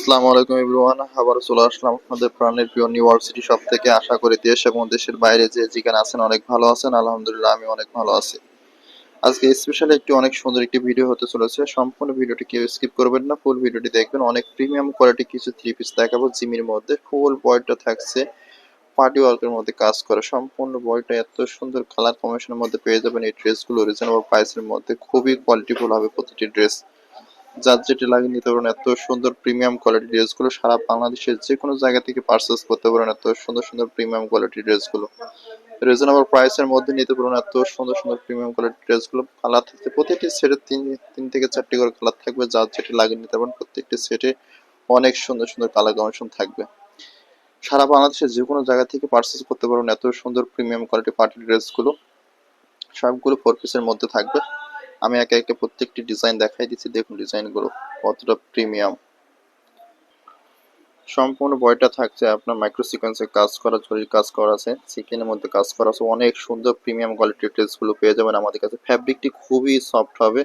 আসসালামু আলাইকুম এভরিওয়ান, আবার চলে আসলাম আপনাদের প্রাণের প্রিয় থেকে। আশা করি দেশ এবং দেশের বাইরে যে যেখানে আছেন অনেক ভালো আছেন। আলহামদুলিল্লাহ, আমি অনেক ভালো আছি। আজকে স্পেশালি একটি, অনেক সুন্দর একটি ভিডিও হতে চলেছে। সম্পূর্ণ ভিডিওটি কেউ স্কিপ করবেন না। ফুল ভিডিওটি দেখবেন। অনেক প্রিমিয়াম কোয়ালিটি কিছু থ্রি পিস দেখাবো। জিমির মধ্যে ফুল বয়টা থাকছে। পার্টি ওয়ার্কের মধ্যে কাজ করে। সম্পূর্ণ বয়টা এত সুন্দর কালার কম্বিনেশনের মধ্যে পেয়ে যাবেন। এই ড্রেসগুলো রিজনেবল প্রাইসের মধ্যে খুবই কোয়ালিটিফুল হবে প্রতিটি ড্রেস যার যেটি লাগে নিতে পারেন। এত সুন্দর প্রিমিয়াম কোয়ালিটি ড্রেসগুলো সারা বাংলাদেশের যে কোনো জায়গা থেকে পারচেস করতে পারেন। এত সুন্দর সুন্দর প্রিমিয়াম কোয়ালিটি ড্রেসগুলো রিজনেবল প্রাইসের মধ্যে নিতে পারেন। এত সুন্দর সুন্দর প্রিমিয়াম কোয়ালিটি ড্রেসগুলো কালার থাকছে প্রতিটি সেটে তিন তিন থেকে চারটি করে কালার থাকবে। যার যেটি লাগে নিতে পারেন। প্রত্যেকটি সেটে অনেক সুন্দর সুন্দর কালার কমিশন থাকবে। সারা বাংলাদেশের যে কোনো জায়গা থেকে পারচেস করতে পারেন। এত সুন্দর প্রিমিয়াম কোয়ালিটি পার্টি ড্রেসগুলো সবগুলো ফোর পিসের মধ্যে থাকবে। আমি একে একে প্রত্যেকটি ডিজাইন দেখাই দিচ্ছি দেখুন ডিজাইনগুলো কতটা প্রিমিয়াম সম্পূর্ণ বয়টা থাকছে আপনার মাইক্রো সিকোয়েন্সে কাজ করা, জরির কাজ করা আছে। চিকেনের মধ্যে কাজ করা আছে। অনেক সুন্দর প্রিমিয়াম কোয়ালিটির ড্রেসগুলো পেয়ে যাবেন আমাদের কাছে। ফ্যাব্রিকটি খুবই সফট হবে।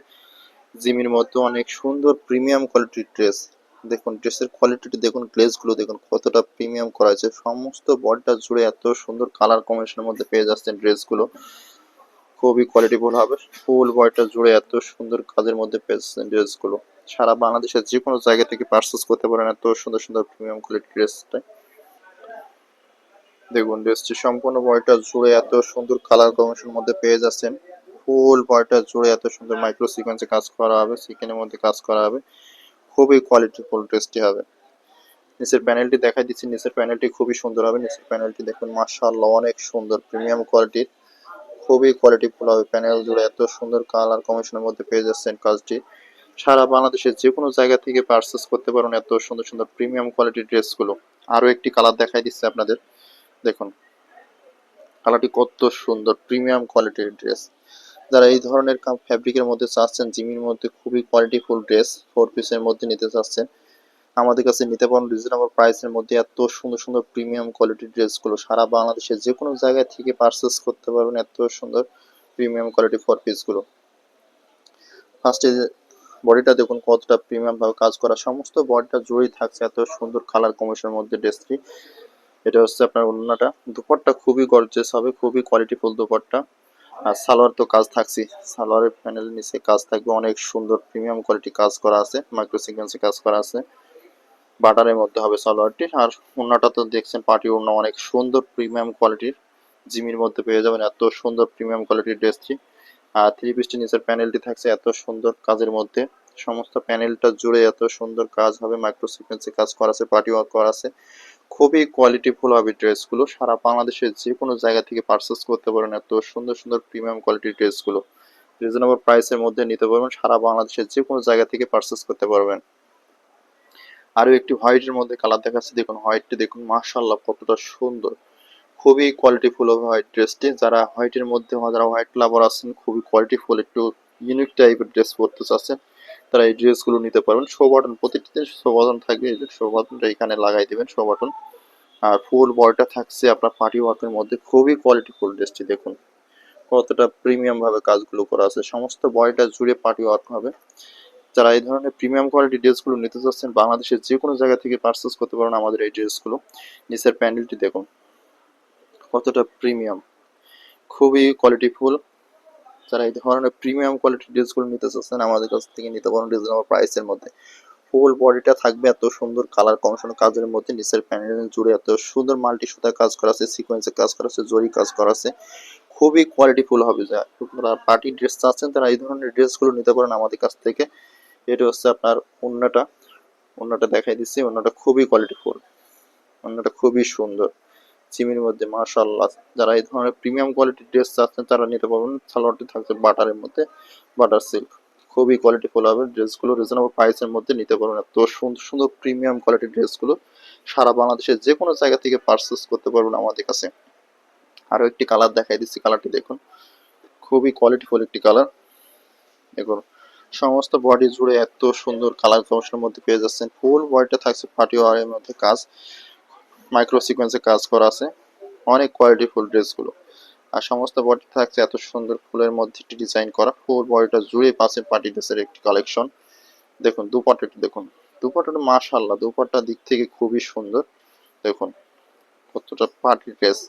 জিমির মধ্যে অনেক সুন্দর প্রিমিয়াম কোয়ালিটির ড্রেস দেখুন ড্রেসের কোয়ালিটিটি দেখুন গ্লেজগুলো দেখুন, কতটা প্রিমিয়াম করা আছে। সমস্ত বডিটা জুড়ে এত সুন্দর কালার কম্বিনেশনের মধ্যে পেয়ে যাচ্ছেন ড্রেসগুলো খুবই কোয়ালিটিফুল হবে। ফুল বয়টা জুড়ে এত সুন্দর কাজের মধ্যে পেয়েছেন ড্রেসগুলো সারা বাংলাদেশের যে কোনো জায়গা থেকে পারচেস করতে পারেন এত সুন্দর সুন্দর প্রিমিয়াম কোয়ালিটি ড্রেসটা দেখুন ড্রেসটি সম্পূর্ণ বয়টা জুড়ে এত সুন্দর কালার কম্বিনেশনের মধ্যে পেয়ে যাচ্ছেন। ফুল বয়টা জুড়ে এত সুন্দর মাইক্রো সিকোয়েন্সে কাজ করা হবে চিকেনের মধ্যে কাজ করা হবে। খুবই কোয়ালিটিফুল ড্রেসটি হবে। নিচের প্যানেলটি দেখাই দিচ্ছি। নিচের প্যানেলটি খুবই সুন্দর হবে। নিচের প্যানেলটি দেখুন মার্শাল্লাহ অনেক সুন্দর প্রিমিয়াম কোয়ালিটির খুবই কোয়ালিটিফুল হবে। প্যানেল জুড়ে এত সুন্দর কালার কমিশনের মধ্যে পেয়ে যাচ্ছেন কাজটি। সারা বাংলাদেশের যে কোনো জায়গা থেকে পারচেস করতে পারেন এত সুন্দর সুন্দর প্রিমিয়াম কোয়ালিটির ড্রেসগুলো আরও একটি কালার দেখাই দিচ্ছে আপনাদের। দেখুন কালারটি কত সুন্দর প্রিমিয়াম কোয়ালিটির ড্রেস যারা এই ধরনের ফ্যাব্রিকের মধ্যে চাচ্ছেন, জিমির মধ্যে খুবই কোয়ালিটিফুল ড্রেস ফোর পিসের মধ্যে নিতে চাচ্ছেন আমাদের কাছে নিতে পারেন রিজনেবল প্রাইসের মধ্যে এত সুন্দর সুন্দর প্রিমিয়াম কোয়ালিটির ড্রেসগুলো সারা বাংলাদেশের যে কোনো জায়গা থেকে পারচেস করতে পারবেন এত সুন্দর প্রিমিয়াম কোয়ালিটি ফোর পিসগুলো ফার্স্টে বডিটা দেখুন কতটা প্রিমিয়াম ভাবে কাজ করা। সমস্ত বডিটা জুড়েই থাকছে এত সুন্দর কালার কমিশনের মধ্যে ড্রেসটি এটা হচ্ছে আপনার ওড়নাটা। দুপাট্টা খুবই গর্জেস হবে, খুবই কোয়ালিটিফুল দুপাট্টা। আর সালোয়ার তো কাজ থাকছে। সালোয়ারের প্যানেলের নিচে কাজ থাকবে, অনেক সুন্দর প্রিমিয়াম কোয়ালিটি কাজ করা আছে মাইক্রো সিকোয়েন্সে কাজ করা আছে। বাটারের মধ্যে হবে সালোয়ারটি আর ওড়নাটা তো দেখছেন পার্টি ওড়না অনেক সুন্দর প্রিমিয়াম কোয়ালিটির জিমির মধ্যে পেয়ে যাবেন এত সুন্দর প্রিমিয়াম কোয়ালিটির ড্রেসটি আর থ্রি পিসটি নিচের প্যানেলটি থাকছে এত সুন্দর কাজের মধ্যে। সমস্ত প্যানেলটা জুড়ে এত সুন্দর কাজ হবে মাইক্রো সিকোয়েন্সে কাজ করা আছে পার্টি ওয়ার্ক করা আছে। খুবই কোয়ালিটিফুল হবে ড্রেসগুলো সারা বাংলাদেশের যে কোনো জায়গা থেকে পারচেস করতে পারেন এত সুন্দর সুন্দর প্রিমিয়াম কোয়ালিটির ড্রেসগুলো রিজনেবল প্রাইসের মধ্যে নিতে পারবেন, সারা বাংলাদেশের যে কোনো জায়গা থেকে পারচেস করতে পারবেন। আরও একটি হোয়াইটের মধ্যে কালার দেখাচ্ছে। দেখুন হোয়াইটটি দেখুন মার্শাল্লাহ কতটা সুন্দর। খুবই কোয়ালিটিফুল হবে হোয়াইট ড্রেসটি যারা হোয়াইটের মধ্যে যারা হোয়াইট লাভার আছেন, খুবই কোয়ালিটিফুল একটু ইউনিক টাইপের ড্রেস পরতে চাচ্ছেন, তারা এই ড্রেসগুলো নিতে পারবেন। শো বাটন প্রতিটিতে শো বাটন থাকবে, এই শো বাটনটা এখানে লাগাই দেবেন শো বাটন আর ফুল বয়টা থাকছে আপনার পার্টি ওয়ার্কের মধ্যে। খুবই কোয়ালিটিফুল ড্রেসটি দেখুন। কতটা প্রিমিয়াম ভাবে কাজগুলো করা আছে। সমস্ত বয়টা জুড়ে পার্টি ওয়ার্ক হবে। যারা এই ধরনের প্রিমিয়াম কোয়ালিটি ড্রেসগুলো নিতে চাচ্ছেন, বাংলাদেশের যে কোনো জায়গা থেকে পারচেস করতে পারেন আমাদের এই ড্রেসগুলো নিচের প্যান্ডেলটি দেখুন, কতটা প্রিমিয়াম খুবই কোয়ালিটিফুল যারা এই ধরনের প্রিমিয়াম কোয়ালিটির ড্রেসগুলো নিতে চাচ্ছেন, আমাদের কাছ থেকে নিতে পারেন রিজনেবল প্রাইসের মধ্যে। ফুল বডিটা থাকবে এত সুন্দর কালার কমিশন কাজের মধ্যে, নিচের প্যানেল জুড়ে এত সুন্দর মাল্টি সুতার কাজ করা আছে সিকোয়েন্সে কাজ করা আছে, জরি কাজ করা আছে। খুবই কোয়ালিটিফুল হবে। যা পার্টি ড্রেস চাচ্ছেন, তারা এই ধরনের ড্রেসগুলো নিতে পারেন আমাদের কাছ থেকে। এটা হচ্ছে আপনার অন্যটা অন্যটা দেখাই দিচ্ছি অন্যটা খুবই কোয়ালিটিফুল অন্যটা খুবই সুন্দর। চিমির মধ্যে মার্শাল্লাহ যারা এই ধরনের প্রিমিয়াম কোয়ালিটির ড্রেস চাচ্ছেন, তারা নিতে পারবেন। সালোয়ারটি থাকছে বাটারের মধ্যে, বাটার সিল্ক খুবই কোয়ালিটিফুল হবে। ড্রেসগুলো রিজনেবল প্রাইসের মধ্যে নিতে পারবেন। এত সুন্দর সুন্দর প্রিমিয়াম কোয়ালিটির ড্রেসগুলো সারা বাংলাদেশের যে কোনো জায়গা থেকে পারচেস করতে পারবেন আমাদের কাছে। আরও একটি কালার দেখাই দিচ্ছি কালারটি দেখুন। খুবই কোয়ালিটিফুল একটি কালার দেখুন সমস্ত বডি জুড়ে এত সুন্দর কালার কমিশনের মধ্যে পেয়ে যাচ্ছেন। ফুল বডিটা থাকছে পার্টি ওয়ারের মধ্যে কাজ মাইক্রো সিকোয়েন্সে কাজ করা আছে। অনেক কোয়ালিটি ফুল ড্রেসগুলো আর সমস্ত বডি থাকছে এত সুন্দর ফুলের মধ্যে একটি ডিজাইন করা। ফুল বডিটা জুড়ে পাশে পার্টি ড্রেসের একটি কালেকশন দেখুন দুপাট্টাটি দেখুন। দুপাট্টাটা মাশাল্লাহ দুপাট্টা দিক থেকে খুবই সুন্দর। দেখুন, কতটা পার্টি ড্রেস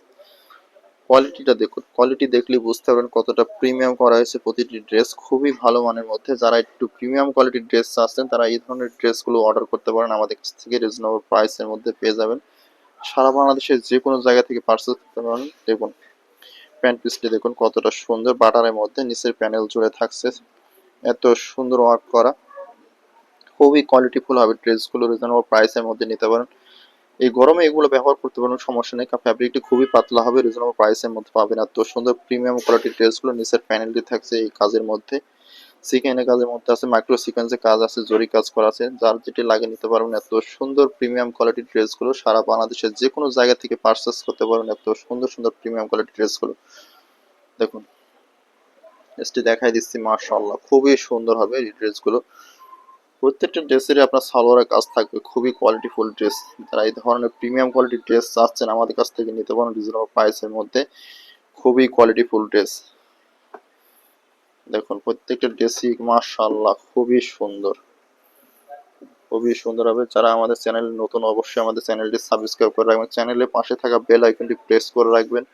কোয়ালিটিটা দেখুন কোয়ালিটি দেখলে বুঝতে পারবেন কতটা প্রিমিয়াম করা হয়েছে প্রতিটি ড্রেস খুবই ভালো মানের মধ্যে। যারা একটু প্রিমিয়াম কোয়ালিটির ড্রেস চাচ্ছেন, তারা এই ধরনের ড্রেসগুলো অর্ডার করতে পারেন। আমাদের কাছ থেকে রিজনেবল প্রাইসের মধ্যে পেয়ে যাবেন। সারা বাংলাদেশের যে কোনো জায়গা থেকে পার্সেল করতে পারেন। দেখুন প্যান্ট পিসটি দেখুন, কতটা সুন্দর। বাটারের মধ্যে নিচের প্যানেল জুড়ে থাকছে। এত সুন্দর ওয়ার্ক করা। খুবই কোয়ালিটিফুল হবে ড্রেসগুলো রিজনেবল প্রাইসের মধ্যে নিতে পারেন। এই গরমে এগুলো ব্যবহার করতে পারেন সমস্যা নেই। কারণ ফ্যাব্রিকটি খুবই পাতলা হবে রিজনেবল প্রাইসের মধ্যে পাবেন। এত সুন্দর প্রিমিয়াম কোয়ালিটির ড্রেসগুলো নিচের প্যানেলটি থাকছে এই কাজের মধ্যে। সিকেনের কাজের মধ্যে আছে মাইক্রো সিকোয়েন্সের কাজ আছে, জরি কাজ করা আছে। যার যেটি লাগে নিতে পারবেন, এত সুন্দর প্রিমিয়াম কোয়ালিটির ড্রেসগুলো সারা বাংলাদেশের যে কোনো জায়গা থেকে পারচেস করতে পারবেন, এত সুন্দর সুন্দর প্রিমিয়াম কোয়ালিটির ড্রেসগুলো দেখুন ড্রেসটি দেখাই দিচ্ছি, মাশাআল্লাহ, খুবই সুন্দর হবে এই ড্রেসগুলো প্রত্যেকটা ড্রেসেরই আপনার সালোয়ারের কাজ থাকবে, খুবই কোয়ালিটিফুল ড্রেস যারা এই ধরনের প্রিমিয়াম কোয়ালিটির ড্রেস চাচ্ছেন, আমাদের কাছ থেকে নিতে পারেন রিজনেবল প্রাইসের মধ্যে। খুবই কোয়ালিটিফুল ড্রেস দেখুন, প্রত্যেকটা ড্রেসই মাশাআল্লাহ খুবই সুন্দর। খুবই সুন্দর হবে। যারা আমাদের চ্যানেল নতুন, অবশ্যই আমাদের চ্যানেলটি সাবস্ক্রাইব করে রাখবেন। চ্যানেলের পাশে থাকা বেল আইকনটি প্রেস করে রাখবেন।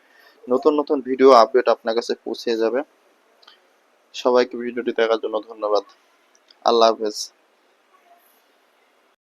নতুন নতুন ভিডিও আপডেট আপনার কাছে পৌঁছে যাবে। সবাইকে ভিডিওটি দেখার জন্য ধন্যবাদ। আল্লাহ হাফেজ।